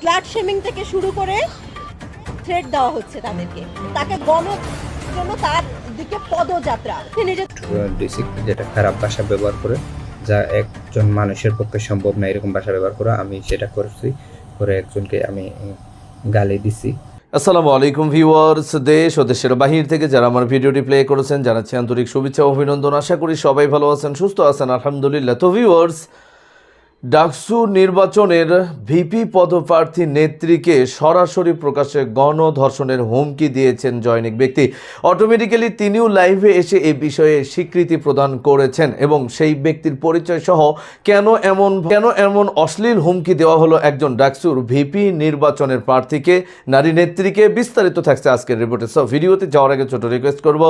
Flat shaming থেকে শুরু করে থ্রেড দেওয়া হচ্ছে তাদেরকে। তাকে গণ জন্য তার দিকে পদযাত্রা। তিনি যে বেসিক যেটা খারাপ ভাষা ব্যবহার করে যা একজন মানুষের পক্ষে সম্ভব না এরকম ভাষা ব্যবহার করা আমি সেটা করছি করে একজনকে আমি গালি দিছি। আসসালামু আলাইকুম ভিউয়ার্স দেশ ও দেশের বাহির থেকে যারা আমার ভিডিওটি প্লে করেছেন জানাচ্ছি আন্তরিক শুভেচ্ছা ও অভিনন্দন। আশা করি সবাই ভালো আছেন সুস্থ আছেন আলহামদুলিল্লাহ। তো ভিউয়ার্স ডাকসু নির্বাচনের ভিপি পদপ্রার্থী নেত্রীকে সরাসরি প্রকাশ্যে গণধর্ষণের হুমকি দিয়েছেন জয়নিক ব্যক্তি। অটোমেটিক্যালি তিনিও লাইভে এসে এ বিষয়ে স্বীকৃতি প্রদান করেছেন এবং সেই ব্যক্তির পরিচয় সহ কেন এমন কেন এমন অশ্লীল হুমকি দেওয়া হলো একজন ডাকসুর ভিপি নির্বাচনের প্রার্থীকে, নারী নেত্রীকে বিস্তারিত থাকছে আজকের রিপোর্টে। সব ভিডিওতে যাওয়ার আগে ছোট রিকোয়েস্ট করব,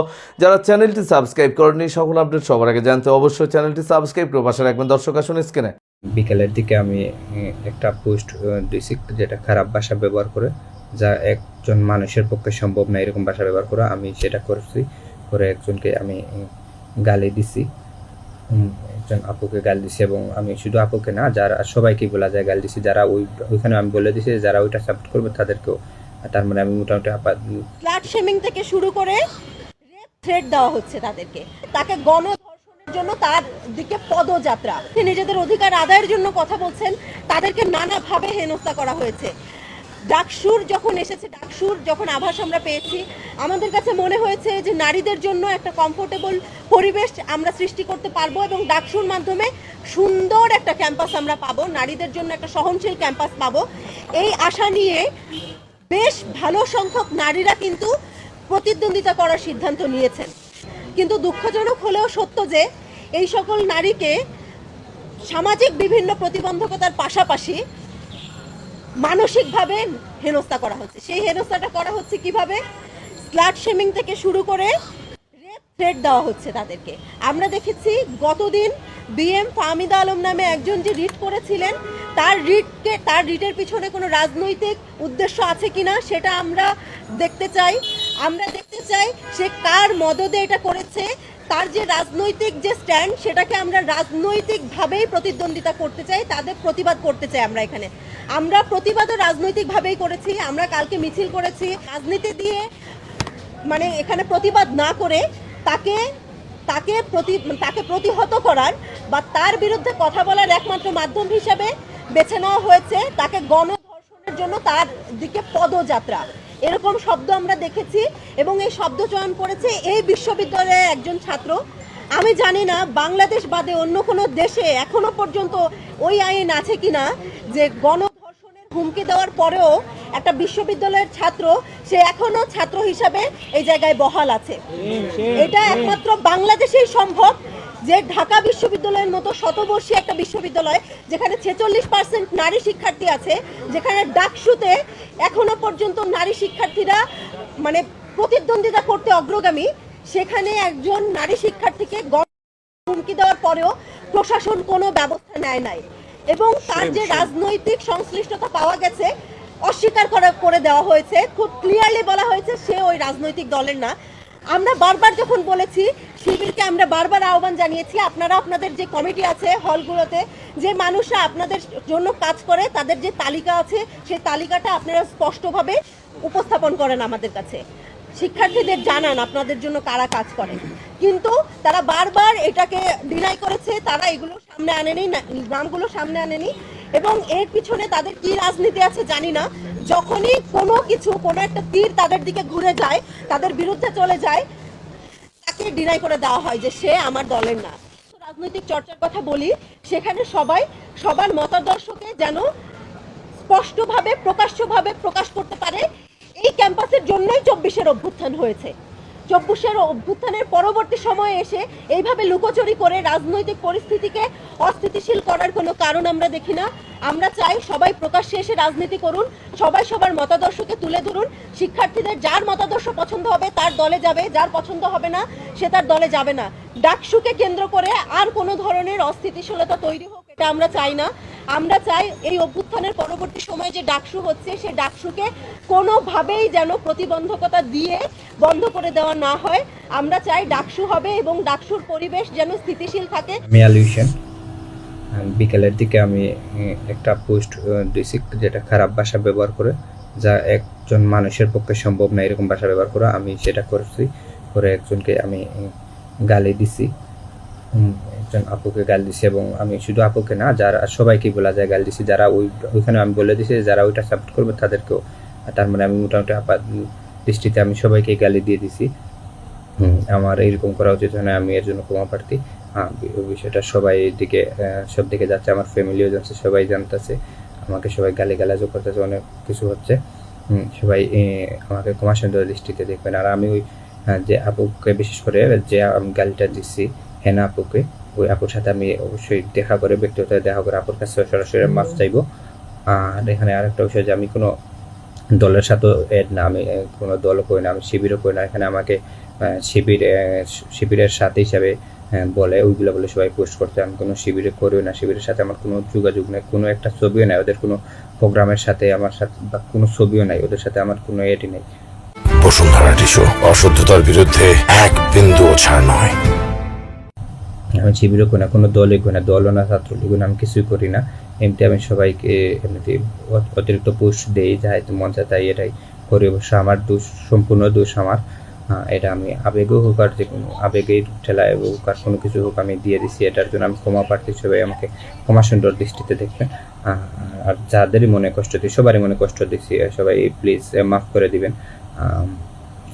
যারা চ্যানেলটি সাবস্ক্রাইব করেনি সকল আপডেট সবার আগে জানতে অবশ্যই চ্যানেলটি সাবস্ক্রাইব করে পাশে রাখবেন। দর্শক আসুন স্ক্রিনে বিকেলের দিকে আমি একটা পোস্ট দিছি যেটা খারাপ ভাষা ব্যবহার করে, যা একজন মানুষের পক্ষে সম্ভব না এরকম ভাষা ব্যবহার করা। আমি সেটা করছি, করে একজনকে আমি গালি দিছি। একজন আপুকে গাল দিছি এবং আমি শুধু আপুকে না, যারা, সবাইকে বলা যায় গাল দিছি। যারা ওই, ওইখানে আমি বলে দিছি যারা ওইটা সাপোর্ট করবে তাদেরকেও, তার মানে আমি মোটামুটি আপা ফ্ল্যাট শেমিং থেকে শুরু করে থ্রেড দেওয়া হচ্ছে তাদেরকে। তাকে গণধর্ষণের জন্য তার দিকে পদযাত্রা। নিজেদের অধিকার আদায়ের জন্য কথা বলছেন, তাদেরকে নানাভাবে হেনস্থা করা হয়েছে। ডাকসুর যখন এসেছে, ডাকসুর যখন আভাস আমরা পেয়েছি, আমাদের কাছে মনে হয়েছে যে নারীদের জন্য একটা কমফোর্টেবল পরিবেশ আমরা সৃষ্টি করতে পারব এবং ডাকসুর মাধ্যমে সুন্দর একটা ক্যাম্পাস আমরা পাবো, নারীদের জন্য একটা সহনশীল ক্যাম্পাস পাবো। এই আশা নিয়ে বেশ ভালো সংখ্যক নারীরা কিন্তু প্রতিদ্বন্দ্বিতা করার সিদ্ধান্ত নিয়েছেন। কিন্তু দুঃখজনক হলেও সত্য যে এই সকল নারীকে সামাজিক বিভিন্ন প্রতিবন্ধকতার পাশাপাশি মানসিকভাবে হেনস্থা করা হচ্ছে। সেই হেনস্থাটা করা হচ্ছে কীভাবে? স্ল্যাট শেমিং থেকে শুরু করে রেপ থ্রেড দেওয়া হচ্ছে তাদেরকে। আমরা দেখেছি গতদিন বিএম ফাহমিদা আলম নামে একজন যে রিট করেছিলেন, তার রিটকে, তার রিটের পিছনে কোনো রাজনৈতিক উদ্দেশ্য আছে কি না সেটা আমরা দেখতে চাই। আমরা দেখতে চাই সে কার মদদে এটা করেছে, তার যে রাজনৈতিক যে স্ট্যান্ড সেটাকে আমরা রাজনৈতিকভাবেই প্রতিদ্বন্দ্বিতা করতে চাই, তাদের প্রতিবাদ করতে চাই আমরা এখানে। আমরা প্রতিবাদও রাজনৈতিকভাবেই করেছি, আমরা কালকে মিছিল করেছি। রাজনীতি দিয়ে মানে এখানে প্রতিবাদ না করে তাকে তাকে প্রতি তাকে প্রতিহত করার বা তার বিরুদ্ধে কথা বলার একমাত্র মাধ্যম হিসাবে বেছে নেওয়া হয়েছে। তাকে গণধর্ষণের জন্য তার দিকে পদযাত্রা। এরকম শব্দ আমরা দেখেছি এবং এই শব্দ চয়ন করেছে এই বিশ্ববিদ্যালয়ের একজন ছাত্র। আমি জানি না বাংলাদেশ বাদে অন্য কোনো দেশে এখনও পর্যন্ত ওই আইন আছে কি না যে গণধর্ষণের হুমকি দেওয়ার পরেও একটা বিশ্ববিদ্যালয়ের ছাত্র, সে এখনও ছাত্র হিসাবে এই জায়গায় বহাল আছে। এটা একমাত্র বাংলাদেশেই সম্ভব যে ঢাকা বিশ্ববিদ্যালয়ের মতো শতবর্ষী একটা বিশ্ববিদ্যালয়, যেখানে ছেচল্লিশ পার্সেন্ট নারী শিক্ষার্থী আছে, যেখানে ডাকসুতে এখনও পর্যন্ত নারী শিক্ষার্থীরা মানে প্রতিদ্বন্দ্বিতা করতে অগ্রগামী, সেখানে একজন নারী শিক্ষার্থীকে গণ হুমকি দেওয়ার পরেও প্রশাসন কোনো ব্যবস্থা নেয় নাই। এবং তার যে রাজনৈতিক সংশ্লিষ্টতা পাওয়া গেছে অস্বীকার করা করে দেওয়া হয়েছে। খুব ক্লিয়ারলি বলা হয়েছে সে ওই রাজনৈতিক দলের না। আমরা বারবার যখন বলেছি শিবিরকে আমরা বারবার আহ্বান জানিয়েছি আপনারা আপনাদের যে কমিটি আছে হলগুলোতে যে মানুষরা আপনাদের জন্য কাজ করে তাদের যে তালিকা আছে সেই তালিকাটা আপনারা স্পষ্টভাবে উপস্থাপন করেন আমাদের কাছে। শিক্ষার্থীদের জানান আপনাদের জন্য কারা কাজ করে। কিন্তু তারা বারবার এটাকে ডিনাই করেছে, তারা এগুলো সামনে আনেনি নামগুলো সামনে আনেনি। এবং এর পিছনে তাদের কি রাজনীতি আছে জানি না। যখনই কোনো কিছু, কোনো একটা তীর তাদের দিকে ঘুরে যায়, তাদের বিরুদ্ধে চলে যায়, তাকে ডিনাই করে দেওয়া হয় যে সে আমার দলের না। রাজনৈতিক চর্চার কথা বলি, সেখানে সবাই, সবার মতাদর্শকে যেন স্পষ্টভাবে, প্রকাশ্যভাবে প্রকাশ করতে পারে এই ক্যাম্পাসের জন্যই চব্বিশের অভ্যুত্থান হয়েছে। চব্বিশের অভ্যুত্থানের পরবর্তী সময়ে এসে এইভাবে লুকোচুরি করে রাজনৈতিক পরিস্থিতিকে অস্থিতিশীল করার কোনো কারণ আমরা দেখি না। আমরা চাই সবাই প্রকাশ্যে এসে রাজনীতি করুন, সবাই সবার মতাদর্শকে তুলে ধরুন। শিক্ষার্থীদের যার মতাদর্শ পছন্দ হবে তার দলে যাবে, যার পছন্দ হবে না সে তার দলে যাবে না। ডাকসুকে কেন্দ্র করে আর কোনো ধরনের অস্থিতিশীলতা তৈরি হোক, এটা আমরা চাই না। আমরা চাই এই অভ্যুত্থানের পরবর্তী সময়ে যে ডাকসু হচ্ছে, সে ডাকসুকে কোনোভাবেই যেন প্রতিবন্ধকতা দিয়ে বন্ধ করে দেওয়া না হয়। আমরা চাই ডাকসু হবে এবং ডাকসুর পরিবেশ যেন স্থিতিশীল থাকে। বিকেলের দিকে আমি একটা পোস্ট দিয়েছি যেটা খারাপ ভাষা ব্যবহার করে, যা একজন মানুষের পক্ষে সম্ভব না এরকম ভাষা ব্যবহার করা। আমি সেটা করছি, করে একজনকে আমি গালি দিছি। একজন আপুকে গাল দিছি এবং আমি শুধু আপুকে না যারা সবাইকে বলা যায় গাল দিছি। যারা ওই ওইখানে আমি বলে দিছি যারা ওইটা সাপোর্ট করবে তাদেরকেও তার মানে আমি মোটামুটি আপাত দৃষ্টিতে আমি সবাইকে গালি দিয়ে দিছি। হুম, আমার এরকম করা উচিত হয় না আমি এর জন্য ক্ষমা প্রার্থী। হ্যাঁ, ওই বিষয়টা সবাই দিকে সব দিকে যাচ্ছে। আমার ফ্যামিলিও জানছে সবাই জানতেছে। আমাকে সবাই গালি গালাজও করতেছে অনেক কিছু হচ্ছে। হুম, সবাই আমাকে ক্ষমা সুন্দর দৃষ্টিতে দেখবেন। আর আমি ওই যে আপুকে বিশেষ করে যে আমি গালিটা দিচ্ছি হেনা আপুকে। ওই আপুর সাথে আমি অবশ্যই দেখা করে ব্যক্তিগত দেখা করে আপুর কাছে সরাসরি মাফ চাইব। আর এখানে আরেকটা বিষয় যে আমি কোনো দলের সাথে এড না আমি কোনো দলও করি না আমি শিবিরও করি না। এখানে আমাকে আহ, শিবির শিবিরের সাথে হিসাবে বলে ওইগুলো বলে সবাই পোস্ট করতে। আমি কোনো শিবিরে করিও না শিবিরের সাথে আমার কোনো যোগাযোগ নেই কোনো একটা ছবিও নাই ওদের কোনো প্রোগ্রামের সাথে আমার সাথে বা কোনো ছবিও নাই ওদের সাথে আমার কোনো এডই নেই। বসুন্ধরা টিস্যু অশুদ্ধতার বিরুদ্ধে এক বিন্দুও ছাড় নয়। আমি শিবিরও করি না কোনো দলই করি না দলও না ছাত্রলীগও না আমি কিছুই করি না। এমনি আমি সবাইকে এমনিতে অতিরিক্ত পোস্ট দেই যাই মন চায় তাই এটাই করি। অবশ্য আমার দোষ সম্পূর্ণ দোষ আমার। এটা আমি আবেগও হোক আর যে কোনো আবেগের ঠেলায় হোক আর কোনো কিছু হোক আমি দিয়ে দিছি এটার জন্য আমি ক্ষমা প্রার্থী সবাই আমাকে ক্ষমা সুন্দর দৃষ্টিতে দেখবে আহ, আর যাদেরই মনে কষ্ট দিই সবারই মনে কষ্ট দিচ্ছি সবাই প্লিজ মাফ করে দিবেন।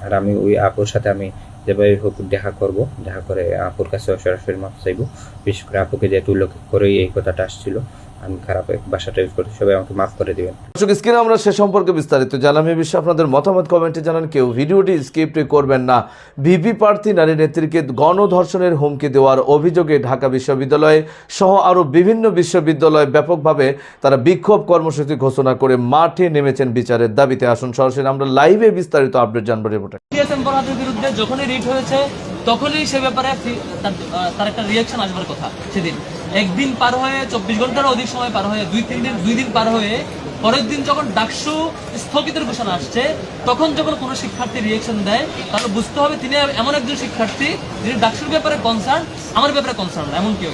আর আমি ওই আপুর সাথে আমি যেভাবে হোক দেখা করব। দেখা করে আপুর কাছে সরাসরি মাপ চাইব। বিশেষ করে আপুকে যেহেতু উল্লেখ করেই এই কথাটা আসছিল। আমি খারাপ এক ভাষাটা ইউজ করতে সবাই আমাকে মাফ করে দিবেন। দর্শক স্ক্রিনে আমরা সে সম্পর্কে বিস্তারিত জানাম এই বিষয়ে আপনাদের মতামত কমেন্টে জানান। কেউ ভিডিওটি স্কিপ করবেন না। ভিপি প্রার্থী নারী নেত্রীকে গণধর্ষণের হুমকি দেওয়ার অভিযোগে ঢাকা বিশ্ববিদ্যালয়ে সহ আরও বিভিন্ন বিশ্ববিদ্যালয়ে ব্যাপকভাবে তারা বিক্ষোভ কর্মসূচি ঘোষণা করে মাঠে নেমেছেন বিচারের দাবিতে। আসুন সরাসরি আমরা লাইভে বিস্তারিত আপডেট জানব রিপোর্টে। বিরুদ্ধে যখনই রিট হয়েছে তখনই সে ব্যাপারে তার একটা রিয়াকশন আসবার কথা সেদিন। একদিন পার হয়ে চব্বিশ ঘণ্টার অধিক সময় পার হয়ে দুই, তিন দিন, দুই দিন পার হয়ে পরের দিন যখন ডাকসু স্থগিতের ঘোষণা আসছে, তখন যখন কোনো শিক্ষার্থী রিয়েকশন দেয়, তাহলে বুঝতে হবে তিনি এমন একজন শিক্ষার্থী যিনি ডাকসুর ব্যাপারে কনসার্ন আমার ব্যাপারে কনসার্ন এমন কেউ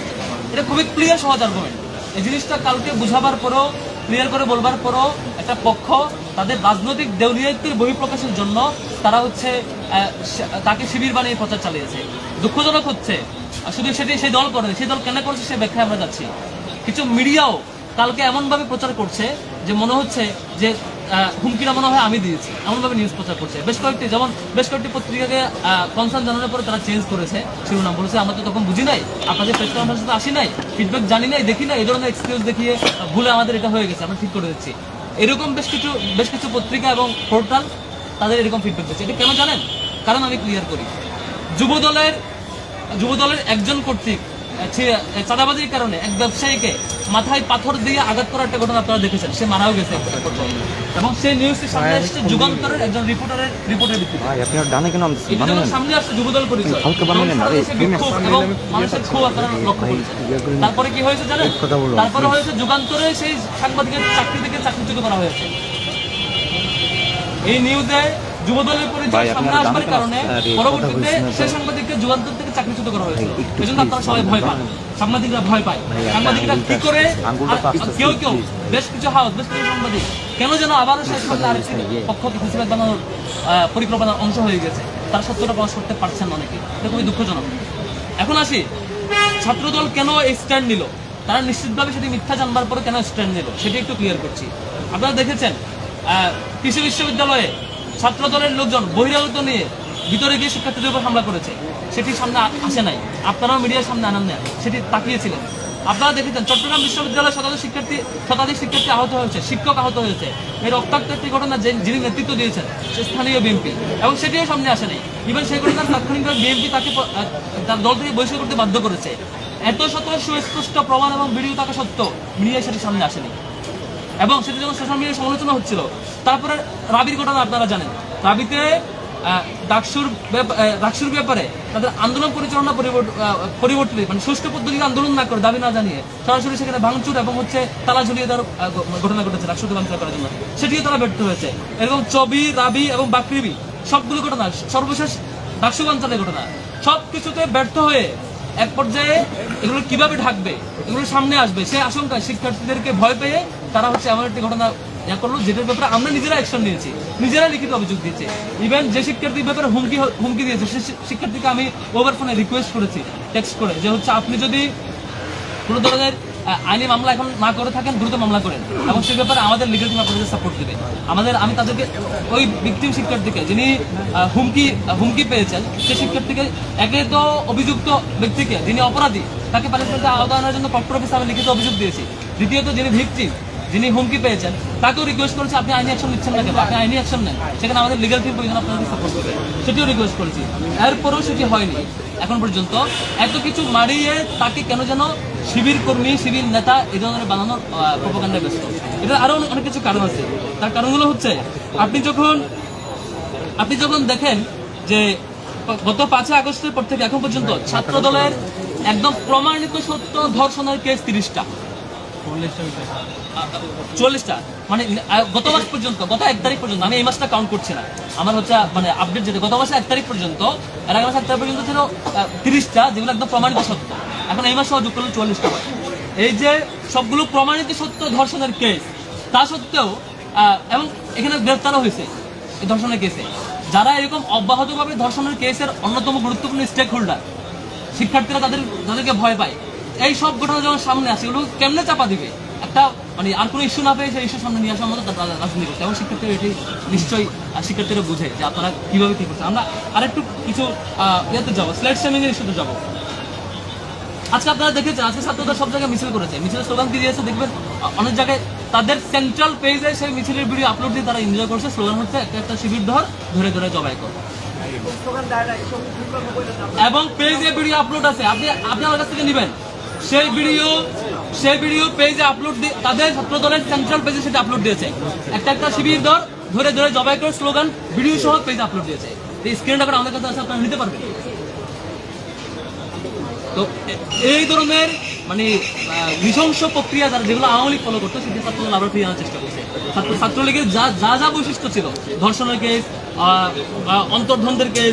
এটা খুবই ক্লিয়ার সহজ আর্গুমেন্ট এই জিনিসটা কালকে বুঝাবার পরও ক্লিয়ার করে বলবার পরও একটা পক্ষ তাদের রাজনৈতিক দেউলিয়াতির বহিঃপ্রকাশের জন্য তারা হচ্ছে তাকে শিবির বানিয়ে প্রচার চালিয়েছে। দুঃখজনক হচ্ছে। আর শুধু সেটি সেই দল করে, সেই দল কেন করছে সে ব্যাখ্যায় আমরা যাচ্ছি। কিছু মিডিয়াও কালকে এমনভাবে প্রচার করছে যে মনে হচ্ছে যে হুমকিটা মনে হয় আমি দিয়েছি। এমনভাবে নিউজ প্রচার করছে। বেশ কয়েকটি, যেমন বেশ কয়েকটি পত্রিকাকে কনসার্ন জানানোর পরে তারা চেঞ্জ করেছে শিরোনাম। বলেছে, আমরা তো তখন বুঝি নাই, আপনাদের প্রেস কনফারেন্সে আসি নাই ফিডব্যাক জানি নাই, দেখি নাই, এই ধরনের এক্সকিউজ দেখিয়ে ভুলে আমাদের এটা হয়ে গেছে, আমরা ঠিক করে দিচ্ছি। এরকম বেশ কিছু বেশ কিছু পত্রিকা এবং পোর্টাল তাদের এরকম ফিডব্যাক দিচ্ছে। এটা কেন জানেন? কারণ আমি ক্লিয়ার করি। যুব দলের যুব দলের একজন কর্তৃক চাঁদাবাজির কারণে এক ব্যবসায়ীকে মাথায় পাথর দিয়ে আঘাত করার একটা ঘটনা আপনারা দেখেছেন। সে মারাও গেছে এবং সেই নিউজটি সামনে আসছে যুগান্তরের একজন রিপোর্টারের রিপোর্টের ভিত্তিতে। সামনে আসছে যুবদল পরিচয়। এবং মানুষের ক্ষোভ আপনারা লক্ষ্য করেছেন। তারপরে কি হয়েছে জানেন? তারপরে হয়েছে যুগান্তরে সেই সাংবাদিকের চাকরি থেকে চাকরিচ্যুত করা হয়েছে। এই নিউজে যুবদলের পরিচয় সামনে আসবার কারণে পরবর্তীতে কথা বলছি না সেই তো। সাংবাদিককে যুগান্তর থেকে চাকরিচ্যুত করা হয়েছে। এই জন্য আপনারা সবাই ভয় পান। সাংবাদিকরা ভয় পায়। সাংবাদিকরা কি করে? আঙুলটা আর তো আস্তে আস্তে কেউ কেউ বেশ কিছু হাউস বেশ কিছু সাংবাদিক কেন যেন আবারও শেষ করলে আরেকটি পক্ষকে ফেসিবাদ বানানোর পরিকল্পনার অংশ হয়ে গেছে। তার সত্যটা প্রকাশ করতে পারছেন অনেকে। এটা খুবই দুঃখজনক। এখন আসি ছাত্রদল কেন এই স্ট্যান্ড নিল? তারা নিশ্চিতভাবে সেটি মিথ্যা জানবার পরে কেন স্ট্যান্ড নিল? সেটি একটু ক্লিয়ার করছি। আপনারা দেখেছেন কৃষি বিশ্ববিদ্যালয়ে ছাত্রদলের লোকজন বহিরাগত নিয়ে ভিতরে গিয়ে শিক্ষার্থীদের উপর হামলা করেছে। সেটি সামনে আসে নাই। আপনারাও মিডিয়ার সামনে আনান না সেটি তাকিয়েছিলেন। আপনারা দেখেছেন, চট্টগ্রাম বিশ্ববিদ্যালয়ে শতাধিক শিক্ষার্থী শতাধিক শিক্ষার্থী আহত হয়েছে, শিক্ষক আহত হয়েছে। এই রক্তাক্ত একটি ঘটনা যিনি নেতৃত্ব দিয়েছেন, সে স্থানীয় বিএনপি। এবং সেটিও সামনে আসে নাই। ইভেন সেই ঘটনার তাৎক্ষণিকভাবে বিএনপি তাকে তার দল থেকে বহিষ্কার করতে বাধ্য করেছে। এত শত সুস্পষ্ট প্রমাণ এবং ভিডিও থাকা সত্ত্বেও মিডিয়া সেটি সামনে আসেনি। এবং সেটি যখন সোশ্যাল মিডিয়ায় সমালোচনা হচ্ছিল। তারপরে রাবির ঘটনা আপনারা জানেন। রাবিতে ডাকসুর ডাকসুর ব্যাপারে তাদের আন্দোলন পরিচালনা পরিবর্তিত মানে সুষ্ঠু পদ্ধতিতে আন্দোলন না করে দাবি না জানিয়ে সরাসরি সেখানে ভাঙচুর এবং হচ্ছে তালা ঝুলিয়ে দেওয়ার ঘটনা ঘটেছে ডাকসুকে ভাঙচুর করার জন্য। সেটিও তারা ব্যর্থ হয়েছে। এরকম চবি রাবি এবং বাকরিবি সবগুলো ঘটনা, সর্বশেষ ডাকসু বাঞ্চালের ঘটনা সব কিছুতে ব্যর্থ হয়ে এক পর্যায়ে এগুলো কীভাবে ঢাকবে, এগুলো সামনে আসবে, সে আশঙ্কায় শিক্ষার্থীদেরকে ভয় পেয়ে তারা হচ্ছে এমন একটি ঘটনা ইয়া করল, যেটার ব্যাপারে আমরা নিজেরা অ্যাকশন নিয়েছি, নিজেরা লিখিত অভিযোগ দিয়েছি। ইভেন যে শিক্ষার্থীর ব্যাপারে হুমকি হুমকি দিয়েছে, সে শিক্ষার্থীকে আমি ওভার ফোনে রিকোয়েস্ট করেছি টেক্সট করে, যে হচ্ছে আপনি যদি কোনো ধরনের আইনি মামলা এখন না করে থাকেন, দ্রুত মামলা করেন। এবং সে ব্যাপারে আমাদের লিগাল টিম আপনাদের সাপোর্ট দেবে। আমাদের, আমি তাদেরকে, ওই ভিকটিম শিক্ষার্থীকে, যিনি হুমকি হুমকি পেয়েছেন সেই শিক্ষার্থীকে একে তো অভিযুক্ত ব্যক্তিকে, যিনি অপরাধী, তাকে পানিশমেন্টের আওতা আনার জন্য কক্টর অফিসে আমি লিখিত অভিযোগ দিয়েছি। দ্বিতীয়ত যিনি ভিকটিম যিনি হুমকি পেয়েছেন, তাকেও রিকোয়েস্ট করেছি, আপনি আইনি অ্যাকশন নিচ্ছেন না কেন আপনি আইনি অ্যাকশন নেন। সেখানে আমাদের লিগাল টিম প্রয়োজন আপনাদের সাপোর্ট করবে। সেটিও রিকোয়েস্ট করেছি। এরপরেও সেটি হয়নি। এখন পর্যন্ত এত কিছু মারিয়ে তাকে কেন যেন শিবির কর্মী, শিবির নেতা এই ধরনের বানানোর প্রোপাগান্ডায় ব্যস্ত। এটা আরও অনেক- অনেক কিছু কারণ আছে। তার কারণগুলো হচ্ছে, আপনি যখন আপনি যখন দেখেন যে গত পাঁচই আগস্টের পর থেকে এখন পর্যন্ত ছাত্র দলের একদম প্রমাণিত সত্য ধর্ষণের কেস তিরিশটা। চল্লিশটা মানে গত মাস পর্যন্ত, গত এক তারিখ পর্যন্ত, আমি এই মাসটা কাউন্ট করছি না। আমার হচ্ছে মানে আপডেট যেটা, গত মাসে এক তারিখ পর্যন্ত এর আগে মাসে এক তারিখ পর্যন্ত ছিল তিরিশটা, যেগুলো একদম প্রমাণিত সত্য। এখন এই মাসে যোগ করলে চল্লিশটা হয়। এই যে সবগুলো প্রমাণিত সত্য ধর্ষণের কেস তা সত্ত্বেও এবং এখানে গ্রেফতারও হয়েছে এই ধর্ষণের কেসে যারা এরকম অব্যাহতভাবে ধর্ষণের কেসের অন্যতম গুরুত্বপূর্ণ স্টেক হোল্ডার শিক্ষার্থীরা তাদের, তাদেরকে ভয় পায়। এই সব ঘটনা যখন সামনে আসে এগুলো কেমনে চাপা দিবে? একটা মানে আর কোনো ইস্যু না পেয়ে সেই ইস্যু সামনে নিয়ে আসা মতো তারা রাজনীতি করছে। এবং শিক্ষার্থীরা এটি নিশ্চয়ই শিক্ষার্থীরা বুঝে যে আপনারা কীভাবে কি করছে আমরা আরেকটু কিছু ইয়েতে যাব স্লেট সেমিং এর ইস্যুতে যাব। আজকে আপনারা দেখেছেন আজকে ছাত্রদের সব জায়গায় মিছিল করেছে। মিছিলের স্লোগান দিয়ে দিয়েছে দেখবেন? অনেক জায়গায় তাদের সেন্ট্রাল পেজে সেই মিছিলের ভিডিও আপলোড দিয়ে তারা এনজয় করছে। স্লোগান হচ্ছে একটা একটা শিবির ধর ধরে ধরে জবাই কর। এবং পেজে ভিডিও আপলোড আছে। আপনি আপনি আমার কাছ থেকে নেবেন। সেই ভিডিও সেই ভিডিও পেজে আপলোড তাদের ছাত্র দলের সেন্ট্রাল পেজে সেটা আপলোড দিয়েছে। একটা একটা শিবির দর ধরে ধরে জবাই করে স্লোগান ভিডিও সহ পেজে আপলোড দিয়েছে। এই স্ক্রিনটা করে আমাদের কাছে আছে, আপনারা নিতে পারবেন। তো এই ধরনের মানে নৃশংস প্রক্রিয়া যারা, যেগুলো আওয়ামী লীগ ফলো করতো, সেটি ছাত্রদল আবার ফিরে আনার চেষ্টা করছে। ছাত্র ছাত্রলীগের যা যা যা বৈশিষ্ট্য ছিল, ধর্ষণের কেস অন্তর্ধনদের কেস